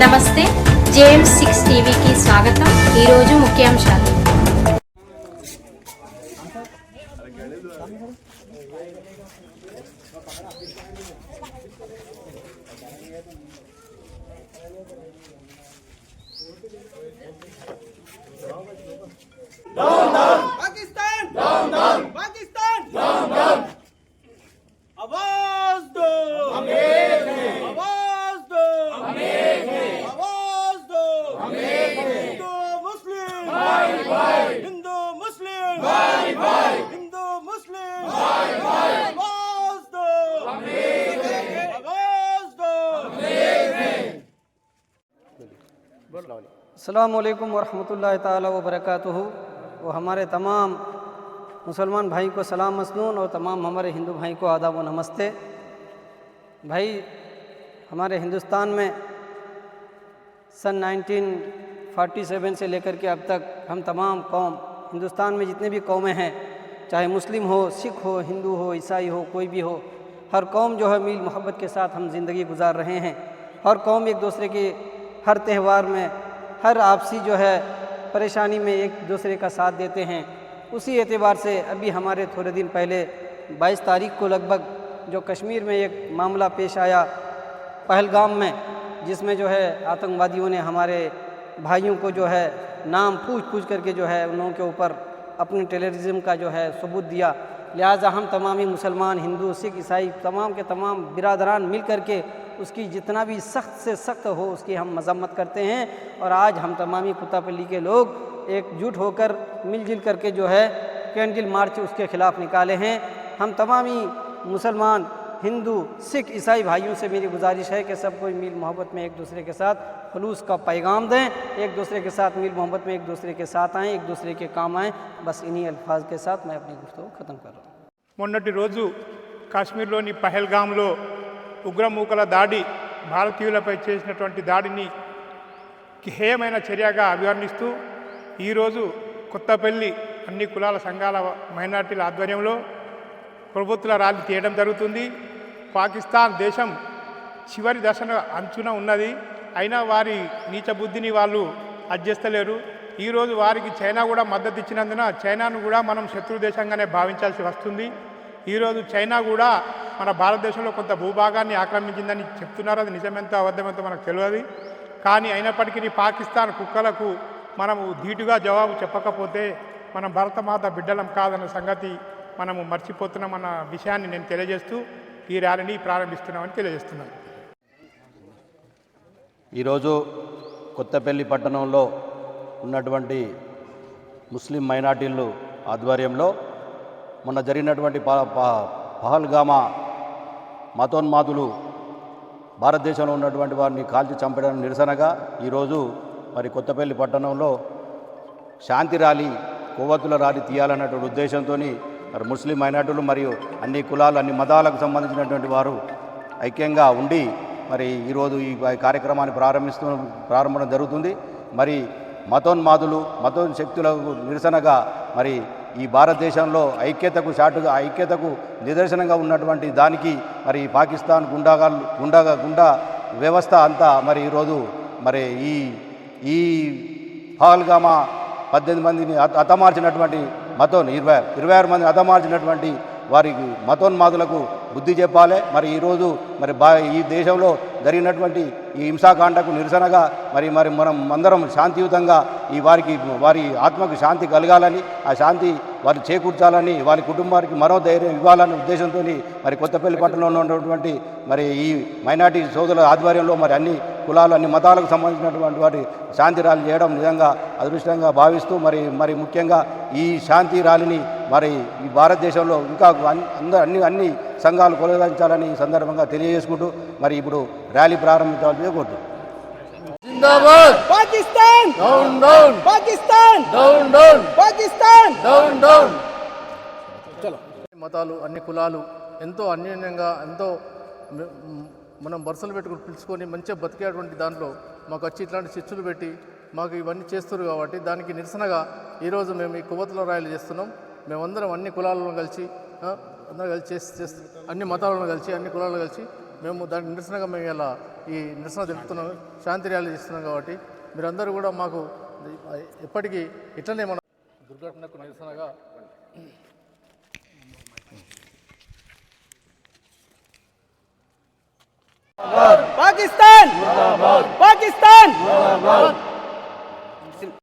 نمستے جے ایم سکس ٹی وی کی السلام علیکم ورحمۃ اللہ تعالی وبرکاتہ۔ وہ ہمارے تمام مسلمان بھائی کو سلام مسنون اور تمام ہمارے ہندو بھائی کو آداب و نمستے۔ بھائی، ہمارے ہندوستان میں سن نائنٹین فورٹی سیون سے لے کر کے اب تک ہم تمام قوم، ہندوستان میں جتنے بھی قومیں ہیں، چاہے مسلم ہو، سکھ ہو، ہندو ہو، عیسائی ہو، کوئی بھی ہو، ہر قوم جو ہے میل محبت کے ساتھ ہم زندگی گزار رہے ہیں۔ ہر قوم ایک دوسرے کے ہر تہوار میں ہر آپسی جو ہے پریشانی میں ایک دوسرے کا ساتھ دیتے ہیں۔ اسی اعتبار سے ابھی ہمارے تھوڑے دن پہلے بائیس تاریخ کو لگ بھگ جو کشمیر میں ایک معاملہ پیش آیا پہلگام میں، جس میں جو ہے آتنکوادیوں نے ہمارے بھائیوں کو جو ہے نام پوچھ پوچھ کر کے جو ہے ان کے اوپر اپنے ٹیررزم کا جو ہے ثبوت دیا۔ لہٰذا ہم تمامی مسلمان، ہندو، سکھ، عیسائی، تمام کے تمام برادران مل کر کے اس کی جتنا بھی سخت سے سخت ہو اس کی ہم مذمت کرتے ہیں۔ اور آج ہم تمامی کتا پلی کے لوگ ایک جھوٹ ہو کر مل جل کر کے جو ہے کینڈل مارچ اس کے خلاف نکالے ہیں۔ ہم تمامی مسلمان، ہندو، سکھ، عیسائی بھائیوں سے میری گزارش ہے کہ سب کوئی میل محبت میں ایک دوسرے کے ساتھ خلوص کا پیغام دیں۔ ایک دوسرے کے ساتھ میل محبت میں ایک دوسرے کے ساتھ آئیں، ایک دوسرے کے کام آئیں۔ بس انہی الفاظ کے ساتھ میں اپنی گفتگو ختم کر رہا ہوں۔ మొన్నటి రోజు కాశ్మీర్లోని పహల్గాంలో ఉగ్రమూకల దాడి భారతీయులపై చేసినటువంటి దాడిని హేయమైన చర్యగా అభివర్ణిస్తూ ఈరోజు కొత్తపల్లి అన్ని కులాల సంఘాల మైనార్టీల ఆధ్వర్యంలో ప్రభుత్వ ర్యాలీ తీయడం జరుగుతుంది. పాకిస్తాన్ దేశం చివరి దశన అంచున ఉన్నది. అయినా వారి నీచ బుద్ధిని వాళ్ళు అడ్జస్తలేరు ఈరోజు వారికి చైనా కూడా మద్దతు ఇచ్చినందున చైనాను కూడా మనం శత్రు దేశంగానే భావించాల్సి వస్తుంది. ఈరోజు చైనా కూడా మన భారతదేశంలో కొంత భూభాగాన్ని ఆక్రమించిందని చెప్తున్నారు. అది నిజమెంతో అబద్ధమెంతో మనకు తెలియదు. కానీ అయినప్పటికీ పాకిస్తాన్ కుక్కలకు మనము ధీటుగా జవాబు చెప్పకపోతే మనం భరతమాత బిడ్డలం కాదన్న సంగతి మనము మర్చిపోతున్నామన్న విషయాన్ని నేను తెలియజేస్తూ ఈ ర్యాలీని ప్రారంభిస్తున్నామని తెలియజేస్తున్నాను. ఈరోజు కొత్తపల్లి పట్టణంలో ఉన్నటువంటి ముస్లిం మైనార్టీలు ఆధ్వర్యంలో మొన్న జరిగినటువంటి ప ప- పహల్గామా మతోన్మాదులు భారతదేశంలో ఉన్నటువంటి వారిని కాల్చి చంపడం నిరసనగా ఈరోజు మరి కొత్తపల్లి పట్టణంలో శాంతి ర్యాలీ కొవ్వొత్తుల ర్యాలీ తీయాలన్నటువంటి ఉద్దేశంతో మరి ముస్లిం మైనార్టీలు మరియు అన్ని కులాలు అన్ని మతాలకు సంబంధించినటువంటి వారు ఐక్యంగా ఉండి మరి ఈరోజు ఈ కార్యక్రమాన్ని ప్రారంభిస్తూ ప్రారంభం జరుగుతుంది. మరి మతోన్మాదులు మతోన్ శక్తులకు నిరసనగా మరి ఈ భారతదేశంలో ఐక్యతకు చాటుగా ఐక్యతకు నిదర్శనంగా ఉన్నటువంటి దానికి మరి పాకిస్తాన్ గుండాగా గుండాగా గుండా వ్యవస్థ అంతా మరి ఈరోజు మరి ఈ ఈ పాల్గామా పద్దెనిమిది మందిని హత- హతమార్చినటువంటి మతోన్ ఇరవై ఇరవై ఆరు మందిని హతమార్చినటువంటి వారికి మతోన్మాదులకు బుద్ధి చెప్పాలి. మరి ఈరోజు మరి బా ఈ దేశంలో జరిగినటువంటి ఈ హింసాకాండకు నిరసనగా మరి మరి మనం అందరం శాంతియుతంగా ఈ వారికి వారి ఆత్మకు శాంతి కలగాలని ఆ శాంతి వారు చేకూర్చాలని వారి కుటుంబానికి మరో ధైర్యం ఇవ్వాలనే ఉద్దేశంతో మరి కొత్తపల్లి పట్టణంలో ఉన్నటువంటి మరి ఈ మైనార్టీ సోదరుల ఆధ్వర్యంలో మరి అన్ని కులాలు అన్ని మతాలకు సంబంధించినటువంటి వాటి శాంతి ర్యాలీ చేయడం నిజంగా అదృష్టంగా భావిస్తూ మరి మరి ముఖ్యంగా ఈ శాంతి ర్యాలీని మరి ఈ భారతదేశంలో ఇంకా అందరూ అన్ని అన్ని సంఘాలు కొనసాగించాలని ఈ సందర్భంగా తెలియజేసుకుంటూ మరి ఇప్పుడు ర్యాలీ ప్రారంభించాలని కోరుతున్నాం Pakistan! Down down! Pakistan! Down down! Pakistan! Down down! మతాలు అన్ని కులాలు ఎంతో అన్యోన్యంగా ఎంతో మనం బరుసలు పెట్టుకుని పిలుచుకొని మంచిగా బతికేటువంటి దాంట్లో మాకు వచ్చి ఇట్లాంటి చర్చలు పెట్టి మాకు ఇవన్నీ చేస్తున్నారు కాబట్టి దానికి నిరసనగా ఈరోజు మేము ఈ కొవ్వతుల రాయలు చేస్తున్నాం. మేమందరం అన్ని కులాలను కలిసి అందరం కలిసి చేసి చేస్తూ అన్ని మతాలను కలిసి అన్ని కులాలను కలిసి మేము దాని నిరసనగా మేము ఇలా ఈ నిరసన తెలుపుతున్నాం శాంతి ర్యాలీ ఇస్తున్నాం కాబట్టి మీరందరూ కూడా మాకు ఎప్పటికీ ఇట్లనే మన దుర్ఘటనకు నిరసనగా పాకిస్తాన్! పాకిస్తాన్!